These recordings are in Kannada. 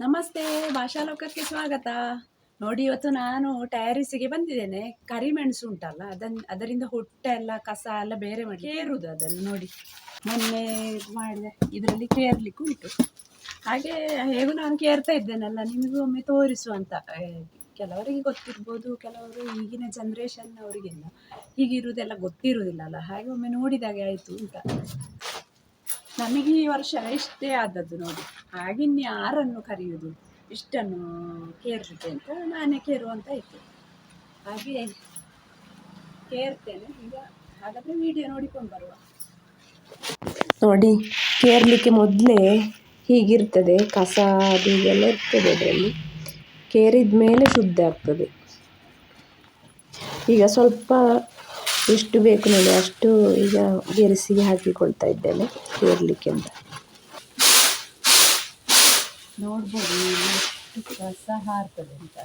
ನಮಸ್ತೆ ಭಾಷಾ ಲೋಕಕ್ಕೆ ಸ್ವಾಗತ. ನೋಡಿ ಇವತ್ತು ನಾನು ಟ್ಯಾರಿಸಿಗೆ ಬಂದಿದ್ದೇನೆ. ಕರಿಮೆಣಸು ಉಂಟಲ್ಲ ಅದನ್ನು ಅದರಿಂದ ಹೊಟ್ಟೆ ಎಲ್ಲ ಕಸ ಎಲ್ಲ ಬೇರೆ ಮಾಡಿ ಕೇರುದು ಅದನ್ನು ನೋಡಿ. ಮೊನ್ನೆ ಮಾಡಿದೆ. ಇದರಲ್ಲಿ ಕೇರ್ಲಿಕ್ಕೆ ಉಂಟು. ಹಾಗೆ ಹೇಗೂ ನಾನು ಕೇರ್ತಾ ಇದ್ದೇನಲ್ಲ ನಿಮಗೂ ಒಮ್ಮೆ ತೋರಿಸುವಂತ ಅಂತ. ಕೆಲವರಿಗೆ ಗೊತ್ತಿರ್ಬೋದು ಕೆಲವರು ಈಗಿನ ಜನ್ರೇಷನ್ ಅವರಿಗೆಲ್ಲ ಹೀಗಿರುವುದೆಲ್ಲ ಗೊತ್ತಿರುವುದಿಲ್ಲಲ್ಲ ಹಾಗೆ ಒಮ್ಮೆ ನೋಡಿದಾಗೆ ಆಯಿತು ಅಂತ. ನಮಗೆ ಈ ವರ್ಷ ಇಷ್ಟೇ ಆದದ್ದು ನೋಡಿ. ಆಗಿನ್ನು ಯಾರನ್ನು ಕರೆಯುವುದು? ಇಷ್ಟನ್ನು ಕೇರ್ತದೆ ಅಂತ ನಾನೇ ಕೇರುವಂತ ಇತ್ತು ಹಾಗೆ ಕೇರ್ತೇನೆ. ಈಗ ಹಾಗಾದರೆ ವಿಡಿಯೋ ನೋಡಿಕೊಂಡು ಬರುವ. ನೋಡಿ, ಕೇರ್ಲಿಕ್ಕೆ ಮೊದಲೇ ಹೀಗಿರ್ತದೆ. ಕಸ ಅದು ಎಲ್ಲ ಇರ್ತದೆ ಅದರಲ್ಲಿ. ಕೇರಿದ ಮೇಲೆ ಶುದ್ಧ ಆಗ್ತದೆ. ಈಗ ಸ್ವಲ್ಪ ಎಷ್ಟು ಬೇಕು ನೋಡಿ ಅಷ್ಟು ಈಗ ಬೆರೆಸಿಗೆ ಹಾಕಿಕೊಳ್ತಾ ಇದ್ದೇನೆ ಕೇರಲಿಕ್ಕೆ ಅಂತ. ನೋಡ್ಬೋದು ಎಷ್ಟು ರಸ ಹಾರ್ತದೆ ಅಂತ.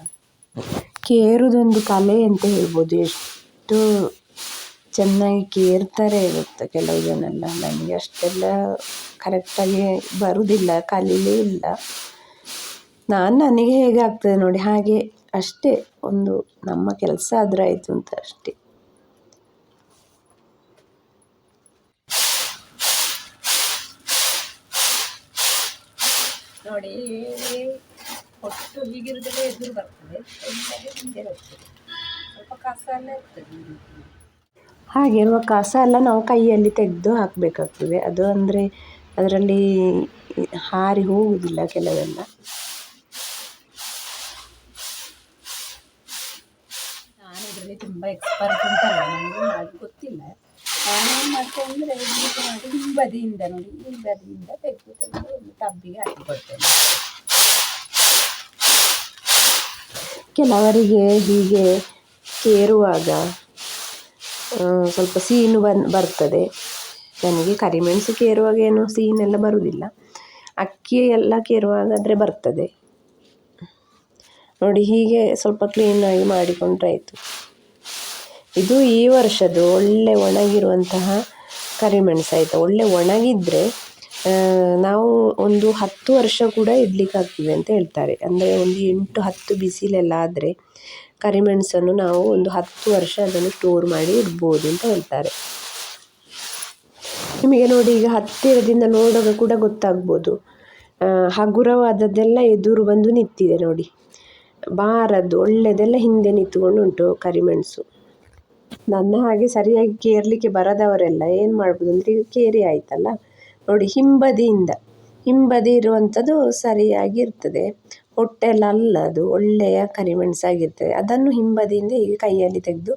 ಕೇರುದೊಂದು ಕಲೆ ಅಂತ ಹೇಳ್ಬೋದು ಎಷ್ಟು ಚೆನ್ನಾಗಿ ಕೇರ್ತಾರೆ ಗೊತ್ತಾ ಕೆಲವು ಜನ ಎಲ್ಲ ನನಗೆ ಅಷ್ಟೆಲ್ಲ ಕರೆಕ್ಟಾಗಿ ಬರುವುದಿಲ್ಲ ಕಲೀಲೇ ಇಲ್ಲ. ನಾನು ನನಗೆ ಹೇಗೆ ಆಗ್ತದೆ ನೋಡಿ ಹಾಗೆ ಅಷ್ಟೇ ಒಂದು ನಮ್ಮ ಕೆಲಸ ಆದ್ರೆ ಆಯಿತು ಅಂತ ಅಷ್ಟೇ. ನೋಡಿ. ಹೊಟ್ಟು ಹೀಗಿರುವುದೆಲ್ಲ ಎದುರು ಬರ್ತದೆ. ಹಿಂದೆ ಹೋಗ್ತದೆ ಸ್ವಲ್ಪ ಕಸ ಎಲ್ಲ ಇರ್ತದೆ. ಹಾಗಿರುವ ಕಸ ಎಲ್ಲ ನಾವು ಕೈಯಲ್ಲಿ ತೆಗೆದು ಹಾಕಬೇಕಾಗ್ತದೆ. ಅದು ಅಂದರೆ ಅದರಲ್ಲಿ ಹಾರಿ ಹೋಗುವುದಿಲ್ಲ ಕೆಲವೆಲ್ಲ. ನಾನು ಇದರಲ್ಲಿ ತುಂಬ ಎಕ್ಸ್ಪರ್ಟ್ ಅಂತ ನನಗೆ ಅದು ಗೊತ್ತಿಲ್ಲ. ಹಿಂಬದಿಯಿಂದ ನೋಡಿ ಹಿಂಬದಿಯಿಂದ ತೆಗೆದು ತೆಗೆದು ಹಾಕಿಕೊಡ್ತೇನೆ ಕೆಲವರಿಗೆ ಹೀಗೆ ಕೇರುವಾಗ ಸ್ವಲ್ಪ ಸೀನು ಬನ್, ಬರ್ತದೆ. ನನಗೆ ಕರಿಮೆಣಸು ಕೇರುವಾಗ ಏನು ಸೀನೆಲ್ಲ ಬರುವುದಿಲ್ಲ. ಅಕ್ಕಿ ಎಲ್ಲ ಕೇರುವಾಗಾದರೆ ಬರ್ತದೆ. ನೋಡಿ ಹೀಗೆ ಸ್ವಲ್ಪ ಕ್ಲೀನಾಗಿ ಮಾಡಿಕೊಂಡ್ರೆ ಆಯಿತು ಇದು ಈ ವರ್ಷದ್ದು ಒಳ್ಳೆ ಒಣಗಿರುವಂತಹ ಕರಿಮೆಣಸು ಆಯಿತಾ ಒಳ್ಳೆ ಒಣಗಿದ್ರೆ ನಾವು ಒಂದು ಹತ್ತು ವರ್ಷ ಕೂಡ ಇಡ್ಲಿಕ್ಕೆ ಆಗ್ತದೆ ಅಂತ ಹೇಳ್ತಾರೆ. ಅಂದರೆ ಒಂದು ಎಂಟು ಹತ್ತು ಬಿಸಿಲೆಲ್ಲ ಆದರೆ ಕರಿಮೆಣಸನ್ನು ನಾವು ಒಂದು ಹತ್ತು ವರ್ಷ ಅದನ್ನು ಸ್ಟೋರ್ ಮಾಡಿ ಇಡ್ಬೋದು ಅಂತ ಹೇಳ್ತಾರೆ. ನಿಮಗೆ ನೋಡಿ, ಈಗ ಹತ್ತಿರದಿಂದ ನೋಡುವಾಗ ಕೂಡ ಗೊತ್ತಾಗ್ಬೋದು. ಹಗುರವಾದದ್ದೆಲ್ಲ ಎದುರು ಬಂದು ನಿಂತಿದೆ ನೋಡಿ. ಬಾರದ್ದು ಒಳ್ಳೆಯದೆಲ್ಲ ಹಿಂದೆ ನಿಂತ್ಕೊಂಡು ಉಂಟು ಕರಿಮೆಣಸು. ನನ್ನ ಹಾಗೆ ಸರಿಯಾಗಿ ಕೇರಲಿಕ್ಕೆ ಬರದವರೆಲ್ಲ ಏನು ಮಾಡ್ಬೋದು ಅಂದರೆ ಈಗ ಕೇರಿ ಆಯ್ತಲ್ಲ? ನೋಡಿ, ಹಿಂಬದಿಯಿಂದ, ಹಿಂಬದಿ ಇರುವಂಥದ್ದು ಸರಿಯಾಗಿ ಇರ್ತದೆ ಹೊಟ್ಟೆಲ್ಲ ಅಲ್ಲ ಅದು ಒಳ್ಳೆಯ ಕರಿಮೆಣಸಾಗಿರ್ತದೆ ಅದನ್ನು ಹಿಂಬದಿಯಿಂದ ಈಗ ಕೈಯಲ್ಲಿ ತೆಗೆದು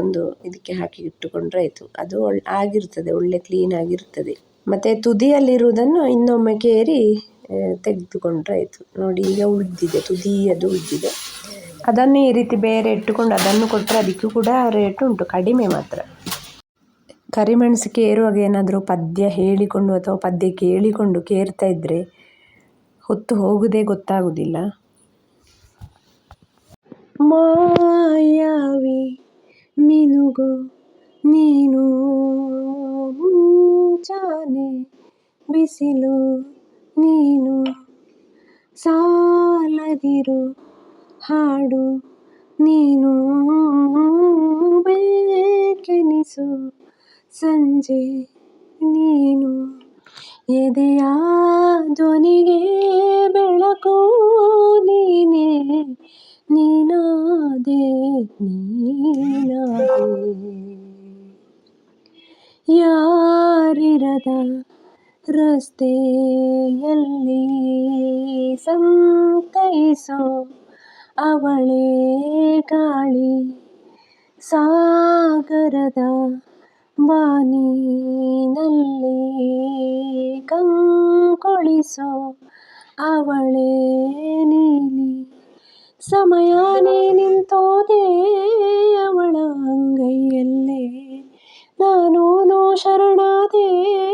ಒಂದು ಇದಕ್ಕೆ ಹಾಕಿ ಇಟ್ಟುಕೊಂಡ್ರೆ ಆಯಿತು. ಅದು ಒಳ್ಳೆ ಆಗಿರ್ತದೆ, ಒಳ್ಳೆ ಕ್ಲೀನ್ ಆಗಿರ್ತದೆ. ಮತ್ತು ತುದಿಯಲ್ಲಿರುವುದನ್ನು ಇನ್ನೊಮ್ಮೆ ಕೇರಿ ತೆಗೆದುಕೊಂಡ್ರೆ ಆಯಿತು. ನೋಡಿ, ಈಗ ಉಳಿದಿದೆ, ತುದಿಯದು ಉಳಿದಿದೆ. ಅದನ್ನು ಈ ರೀತಿ ಬೇರೆ ಇಟ್ಟುಕೊಂಡು ಅದನ್ನು ಕೊಟ್ಟರೆ ಅದಕ್ಕೂ ಕೂಡ ರೇಟ್ ಉಂಟು, ಕಡಿಮೆ ಮಾತ್ರ. ಕರಿಮೆಣಸು ಕೇರುವಾಗ ಏನಾದರೂ ಪದ್ಯ ಹೇಳಿಕೊಂಡು ಅಥವಾ ಪದ್ಯ ಕೇಳಿಕೊಂಡು ಕೇರ್ತಾ ಇದ್ದರೆ ಹೊತ್ತು ಹೋಗುವುದೇ ಗೊತ್ತಾಗುವುದಿಲ್ಲ ಮಾಯಾವಿ ಮಿನುಗು, ನೀನು ಮುಂಚಾನೆ ಬಿಸಿಲು, ನೀನು ಸಾಲದಿರು. ಹಾಡು ನೀನು ಬೇಕೆನಿಸು. ಸಂಜೆ ನೀನು ಎದೆಯ ಧ್ವನಿಗೆ ಬೆಳಕು ನೀನೇ. ನೀನಾದೆ ನೀನಾದೆ. ಯಾರಿರದ ರಸ್ತೆಯಲ್ಲಿ ಸಂತೈಸೋ. ಅವಳೇ ಗಾಳಿ ಸಾಗರದ ಬಾನಿನಲ್ಲಿ ಕಂಕೊಳಿಸೋ ಅವಳೇ ನೀಲಿ. ಸಮಯನೇ ನಿಂತೋದೆ ಅವಳ ಅಂಗೈಯಲ್ಲೇ. ನಾನು ನೋ ಶರಣಾದೆ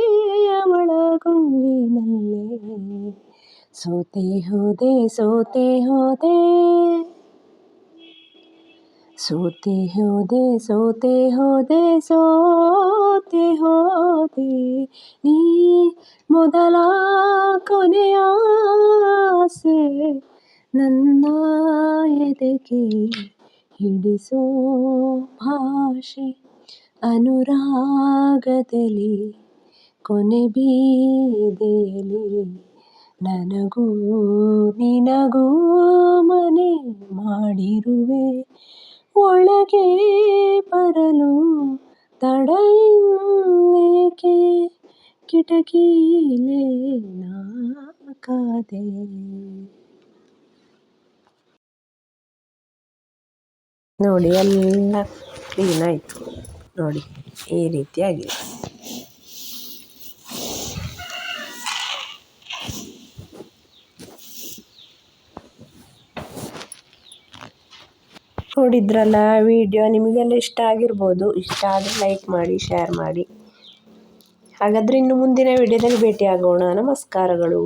ಸೋತೆ ಹೋದೆ ಸೋತೆ ಹೋದೆ. ಸೋತೆ ಹೋದೆ ಸೋತೆ ಹೋದೆ ಸೋತೆ ಹೋದೆ. ನೀ ಮೊದಲ ಕೊನೆಯ ನನ್ನ ಎದೆಗೆ ಹಿಡಿಸೋ ಭಾಷೆ. ಅನುರಾಗದಲ್ಲಿ ಕೊನೆ ಬೀದಿಯಲ್ಲಿ ನನಗೂ ನಿನಗೂ ಮನೆ ಮಾಡಿರುವೆ. ಒಳಗೆ ಬರಲು ತಡ ಇನ್ನೇಕೆ? ಕಿಟಕಿಲೇ ನೋಡಿ, ಎಲ್ಲ ಕ್ಲೀನಾಯಿತು ನೋಡಿ, ಈ ರೀತಿಯಾಗಿದೆ. ನೋಡಿದ್ರಲ್ಲ ವಿಡಿಯೋ ನಿಮಗೆಲ್ಲ ಇಷ್ಟ ಆಗಿರ್ಬೋದು. ಇಷ್ಟ ಆದರೆ ಲೈಕ್ ಮಾಡಿ ಶೇರ್ ಮಾಡಿ. ಹಾಗಾದರೆ ಇನ್ನು ಮುಂದಿನ ವಿಡಿಯೋದಲ್ಲಿ ಭೇಟಿಯಾಗೋಣ. ನಮಸ್ಕಾರಗಳು.